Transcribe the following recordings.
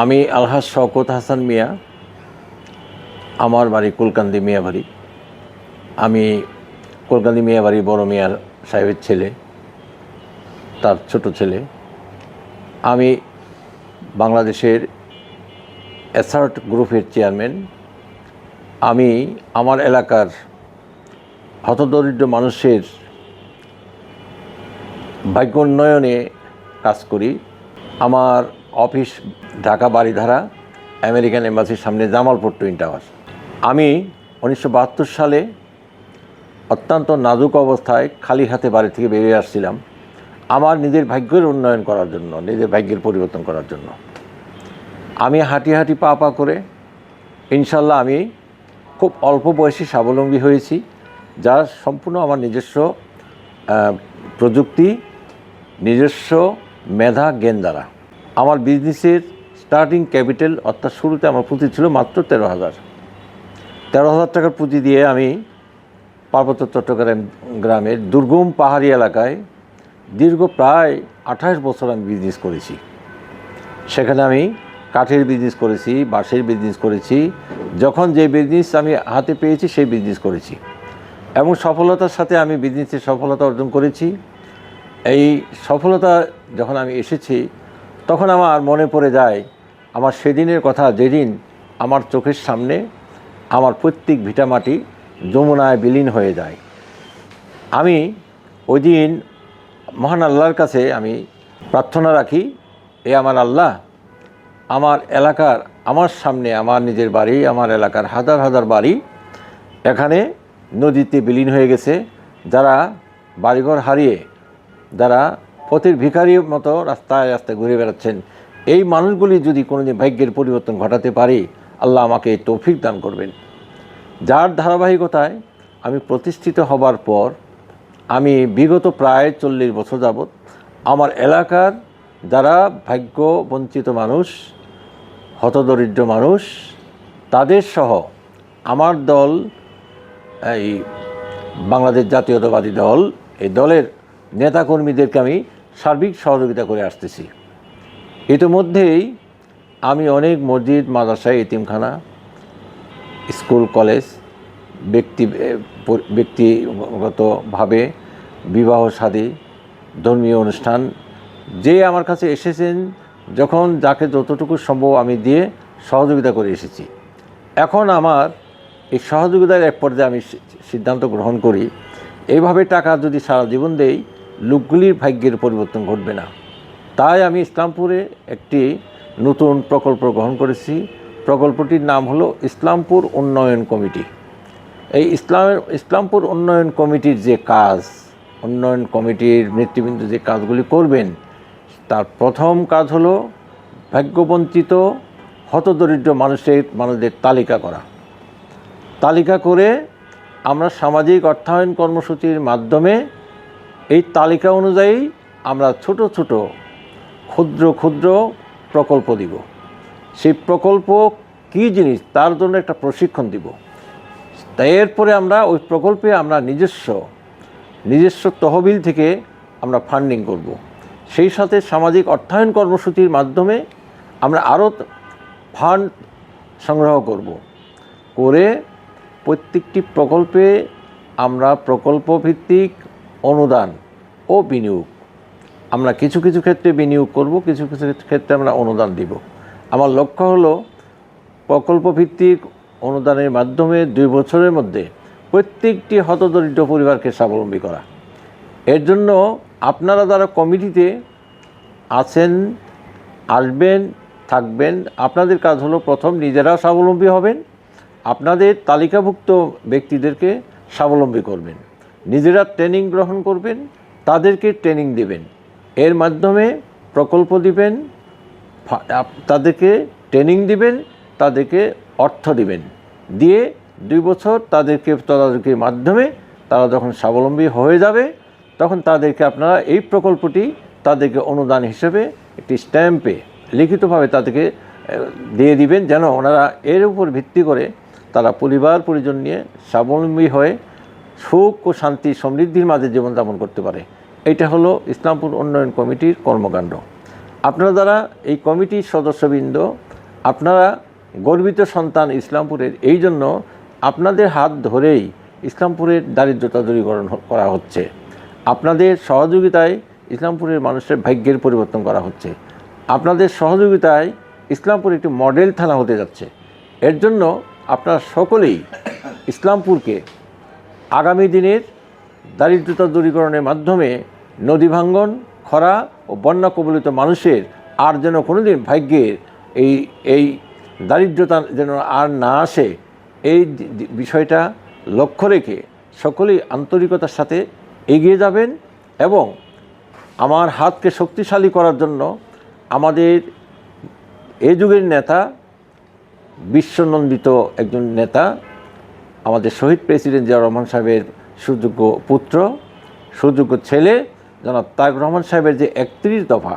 আমি আলহাজ শওকত হাসান মিয়া, আমার বাড়ি কুলকান্দি মিয়া বাড়ি আমি কুলকান্দি মিয়া বাড়ি মিয়ার সাহেবের ছেলে, তার ছোট ছেলে। আমি বাংলাদেশের অ্যাসার্ট গ্রুপের চেয়ারম্যান। আমি আমার এলাকার হতদরিদ্র মানুষের ভাগ্য উন্নয়নে কাজ করি। আমার অফিস, ঢাকা বাড়িধারা আমেরিকান এম্বাসির সামনে জামালপুর টুইন টাওয়ার। আমি উনিশশো বাহাত্তর সালে অত্যন্ত নাজুক অবস্থায় খালি হাতে বাড়ি থেকে বেরিয়ে আসছিলাম আমার নিজের ভাগ্যের উন্নয়ন করার জন্য, নিজের ভাগ্যের পরিবর্তন করার জন্য। আমি হাঁটি হাঁটি পা পা করে ইনশাল্লাহ আমি খুব অল্প বয়সী স্বাবলম্বী হয়েছি, যা সম্পূর্ণ আমার নিজস্ব প্রযুক্তি, নিজস্ব মেধা, জ্ঞান দ্বারা। আমার বিজনেসের স্টার্টিং ক্যাপিটাল অর্থাৎ শুরুতে আমার পুঁজি ছিল মাত্র তেরো হাজার। তেরো হাজার টাকার পুঁজি দিয়ে আমি পার্বত্য চট্টগ্রাম গ্রামের দুর্গম পাহাড়ি এলাকায় দীর্ঘ প্রায় আঠাশ বছর আমি বিজনেস করেছি। সেখানে আমি কাঠের বিজনেস করেছি, বাঁশের বিজনেস করেছি, যখন যে বিজনেস আমি হাতে পেয়েছি সেই বিজনেস করেছি। এবং সফলতার সাথে আমি বিজনেসে সফলতা অর্জন করেছি। এই সফলতা যখন আমি এসেছি তখন আমার মনে পড়ে যায়, আমার সেদিনের কথা যেদিন আমার চোখের সামনে আমার প্রত্যেক ভিটামাটি যমুনায় বিলীন হয়ে যায়। আমি ওই দিন মহান আল্লাহর কাছে আমি প্রার্থনা রাখি, এ আমার আল্লাহ, আমার এলাকার, আমার সামনে, আমার নিজের বাড়ি, আমার এলাকার হাজার হাজার বাড়ি, এখানে নদীতে বিলীন হয়ে গেছে। যারা বাড়িঘর হারিয়ে, যারা পথের ভিখারির মতো রাস্তায় রাস্তায় ঘুরে বেড়াচ্ছেন। এই মানুষগুলি যদি কোনোদিন ভাগ্যের পরিবর্তন ঘটাতে পারি, আল্লাহ আমাকে তৌফিক দান করবেন। যার ধারাবাহিকতায় আমি প্রতিষ্ঠিত হবার পর, আমি বিগত প্রায় চল্লিশ বছর যাবৎ আমার এলাকার যারা ভাগ্য বঞ্চিত মানুষ, হতদরিদ্র মানুষ, তাদের সহ আমার দল, এই বাংলাদেশ জাতীয়তাবাদী দল, এই দলের নেতাকর্মীদেরকে আমি সার্বিক সহযোগিতা করে আসতেছি। ইতিমধ্যেই আমি অনেক মসজিদ, মাদ্রাসা, এতিমখানা, স্কুল, কলেজ ব্যক্তি ব্যক্তিগতভাবে বিবাহ শাদী ধর্মীয় অনুষ্ঠান যে আমার কাছে এসেছেন, যখন যাকে যতটুকু সম্ভব আমি দিয়ে সহযোগিতা করে এসেছি। এখন আমার এই সহযোগিতার এক পর্যায়ে আমি সিদ্ধান্ত গ্রহণ করি। এইভাবে টাকা যদি সারা জীবন দেই লোকগুলির ভাগ্যের পরিবর্তন ঘটবে না। তাই আমি ইসলামপুরে একটি নতুন প্রকল্প গ্রহণ করেছি। প্রকল্পটির নাম হলো ইসলামপুর উন্নয়ন কমিটি। এই ইসলামের, ইসলামপুর উন্নয়ন কমিটির যে কাজ, উন্নয়ন কমিটির নেতৃবৃন্দ যে কাজগুলি করবেন, তার প্রথম কাজ হলো ভাগ্যবঞ্চিত, হতদরিদ্র মানুষের, মানুষদের তালিকা করা। তালিকা করে আমরা সামাজিক অর্থায়ন কর্মসূচির মাধ্যমে এই তালিকা অনুযায়ী আমরা ছোট ছোট ক্ষুদ্র ক্ষুদ্র প্রকল্প দিব সেই প্রকল্প কী জিনিস তার জন্য একটা প্রশিক্ষণ দিব তাই এরপরে আমরা ওই প্রকল্পে আমরা নিজস্ব নিজস্ব তহবিল থেকে আমরা ফান্ডিং করব। সেই সাথে সামাজিক অর্থায়ন কর্মসূচির মাধ্যমে আমরা আরও ফান্ড সংগ্রহ করব। করে প্রত্যেকটি প্রকল্পে আমরা প্রকল্প ভিত্তিক অনুদান ও বিনিয়োগ। আমরা কিছু কিছু ক্ষেত্রে বিনিয়োগ করব, কিছু কিছু ক্ষেত্রে আমরা অনুদান দিব। আমার লক্ষ্য হলো প্রকল্প ভিত্তিক অনুদানের মাধ্যমে দুই বছরের মধ্যে প্রত্যেকটি হতদরিদ্র পরিবারকে স্বাবলম্বী করা। এর জন্য আপনারা যারা কমিটিতে আছেন, আসবেন, থাকবেন, আপনাদের কাজ হলো প্রথম নিজেরা স্বাবলম্বী হবেন, আপনাদের তালিকাভুক্ত ব্যক্তিদেরকে স্বাবলম্বী করবেন, নিজেরা ট্রেনিং গ্রহণ করবেন তাদেরকে ট্রেনিং দেবেন। এর মাধ্যমে প্রকল্প দিবেন তাদেরকে ট্রেনিং দিবেন, তাদেরকে অর্থ দিবেন। দিয়ে দুই বছর তাদেরকে তদারকির মাধ্যমে তারা যখন স্বাবলম্বী হয়ে যাবে, তখন তাদেরকে আপনারা এই প্রকল্পটি তাদেরকে অনুদান হিসেবে একটি স্ট্যাম্পে লিখিতভাবে তাদেরকে দিয়ে দিবেন যেন ওনারা এর উপর ভিত্তি করে তারা পরিবার পরিজন নিয়ে স্বাবলম্বী হয়ে সুখ ও শান্তি সমৃদ্ধির মাঝে জীবনযাপন করতে পারে। এটা হলো ইসলামপুর উন্নয়ন কমিটির কর্মকাণ্ড। আপনারা যারা এই কমিটির সদস্যবৃন্দ, আপনারা গর্বিত সন্তান ইসলামপুরের, এই জন্য আপনাদের হাত ধরেই ইসলামপুরের দারিদ্রতা দূরীকরণ করা হচ্ছে। আপনাদের সহযোগিতায় ইসলামপুরের মানুষের ভাগ্যের পরিবর্তন করা হচ্ছে। আপনাদের সহযোগিতায় ইসলামপুর একটি মডেল থানা হতে যাচ্ছে। এর জন্য আপনারা সকলেই ইসলামপুরকে আগামী দিনের দারিদ্রতা দূরীকরণের মাধ্যমে নদী ভাঙ্গন, খরা ও বন্যা কবলিত মানুষের আর যেন কোনোদিন ভাগ্যের এই এই দারিদ্রতা যেন আর না আসে, এই বিষয়টা লক্ষ্য রেখে সকলেই আন্তরিকতার সাথে এগিয়ে যাবেন এবং আমার হাতকে শক্তিশালী করার জন্য আমাদের এ যুগের নেতা, বিশ্বনন্দিত একজন নেতা আমাদের শহীদ প্রেসিডেন্ট জিয়া রহমান সাহেবের সুযোগ্য পুত্র, সুযোগ্য ছেলে, জনাব তারেক রহমান সাহেবের যে একত্রিশ দফা,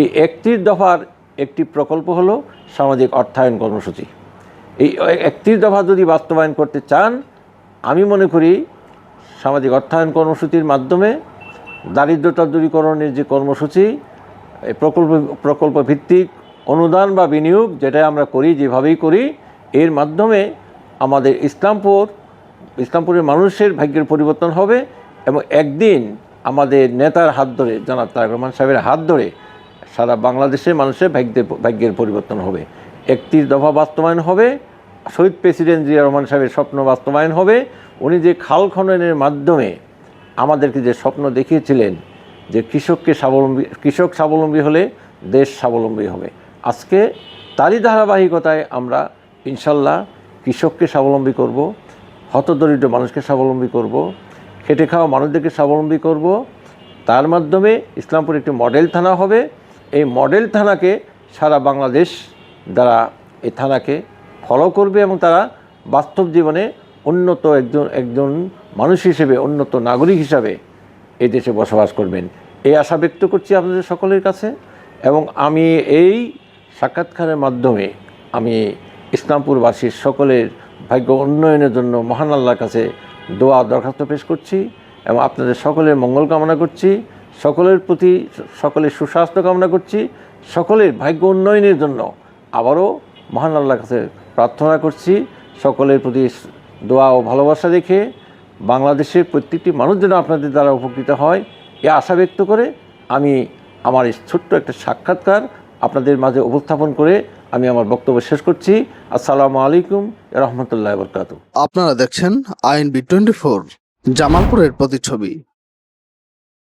এই একত্রিশ দফার একটি প্রকল্প হলো সামাজিক অর্থায়ন কর্মসূচি। এই একত্রিশ দফা যদি বাস্তবায়ন করতে চান, আমি মনে করি সামাজিক অর্থায়ন কর্মসূচির মাধ্যমে দারিদ্রতা দূরীকরণের যে কর্মসূচি, এই প্রকল্প প্রকল্প ভিত্তিক অনুদান বা বিনিয়োগ যেটা আমরা করি, যেভাবেই করি, এর মাধ্যমে আমাদের ইসলামপুর, ইসলামপুরের মানুষের ভাগ্যের পরিবর্তন হবে এবং একদিন আমাদের নেতার হাত ধরে, জনাব তারেক রহমান সাহেবের হাত ধরে সারা বাংলাদেশের মানুষের ভাগ্যের ভাগ্যের পরিবর্তন হবে। একত্রিশ দফা বাস্তবায়ন হবে, শহীদ প্রেসিডেন্ট জিয়া রহমান সাহেবের স্বপ্ন বাস্তবায়ন হবে, উনি যে খাল খননের মাধ্যমে আমাদেরকে যে স্বপ্ন দেখিয়েছিলেন যে কৃষককে স্বাবলম্বী, কৃষক স্বাবলম্বী হলে দেশ স্বাবলম্বী হবে। আজকে তারই ধারাবাহিকতায় আমরা ইনশাল্লাহ কৃষককে স্বাবলম্বী করব, হতদরিদ্র মানুষকে স্বাবলম্বী করব, খেটে খাওয়া মানুষদেরকে স্বাবলম্বী করব। তার মাধ্যমে ইসলামপুর একটি মডেল থানা হবে। এই মডেল থানাকে সারা বাংলাদেশ দ্বারা এই থানাকে ফলো করবে এবং তারা বাস্তব জীবনে উন্নত একজন একজন মানুষ হিসেবে, উন্নত নাগরিক হিসাবে এ দেশে বসবাস করবেন। এই আশা ব্যক্ত করছি আপনাদের সকলের কাছে এবং আমি এই সাক্ষাৎকারের মাধ্যমে আমি ইসলামপুরবাসীর সকলের ভাগ্য উন্নয়নের জন্য মহান আল্লাহর কাছে দোয়া দরখাস্ত পেশ করছি এবং আপনাদের সকলের মঙ্গল কামনা করছি, সকলের প্রতি সকলের সুস্বাস্থ্য কামনা করছি, সকলের ভাগ্য উন্নয়নের জন্য আবারও মহান আল্লাহর কাছে প্রার্থনা করছি, সকলের প্রতি দোয়া ও ভালোবাসা রেখে বাংলাদেশের প্রত্যেকটি মানুষ যেন আপনাদের দ্বারা উপকৃত হয়, এ আশা ব্যক্ত করে আমি আমার এই ছোট্ট একটা সাক্ষাৎকার আপনাদের মাঝে উপস্থাপন করে আমি আমার বক্তব্য শেষ করছি। আসসালামু আলাইকুম রহমতুল্লাহ বরকাত আপনারা দেখছেন আইন বি টোয়েন্টি ফোর, জামালপুরের প্রতিচ্ছবি।